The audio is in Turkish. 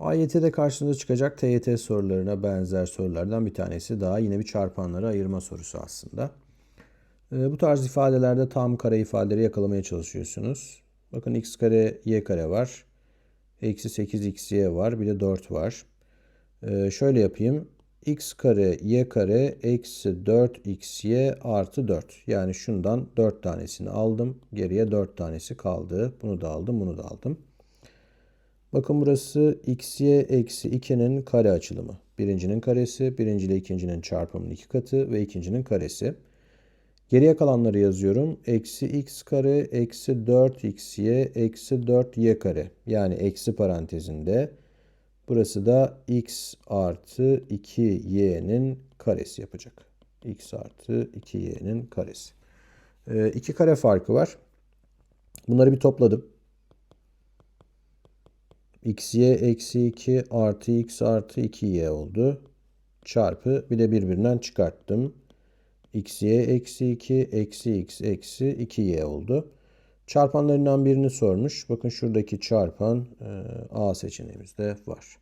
AYT'de karşınıza çıkacak TYT sorularına benzer sorulardan bir tanesi daha. Yine bir çarpanları ayırma sorusu aslında. Ee, bu tarz ifadelerde tam kare ifadeleri yakalamaya çalışıyorsunuz. Bakın x kare y kare var. Eksi 8 xy var. Bir de 4 var. Ee, şöyle yapayım. x kare y kare eksi 4 xy artı 4. Yani şundan 4 tanesini aldım. Geriye 4 tanesi kaldı. Bunu da aldım. Bunu da aldım. Bakın burası xy eksi 2'nin kare açılımı. Birincinin karesi, birinci ile ikincinin çarpımının iki katı ve ikincinin karesi. Geriye kalanları yazıyorum. Eksi x kare eksi 4xy eksi 4y kare. Yani eksi parantezinde. Burası da x artı 2y'nin karesi yapacak. x artı 2y'nin karesi. Ee, iki kare farkı var. Bunları bir topladım xy eksi 2 artı x artı 2y oldu. Çarpı bir de birbirinden çıkarttım. xy eksi 2 eksi x eksi 2y oldu. Çarpanlarından birini sormuş. Bakın şuradaki çarpan A seçeneğimizde var.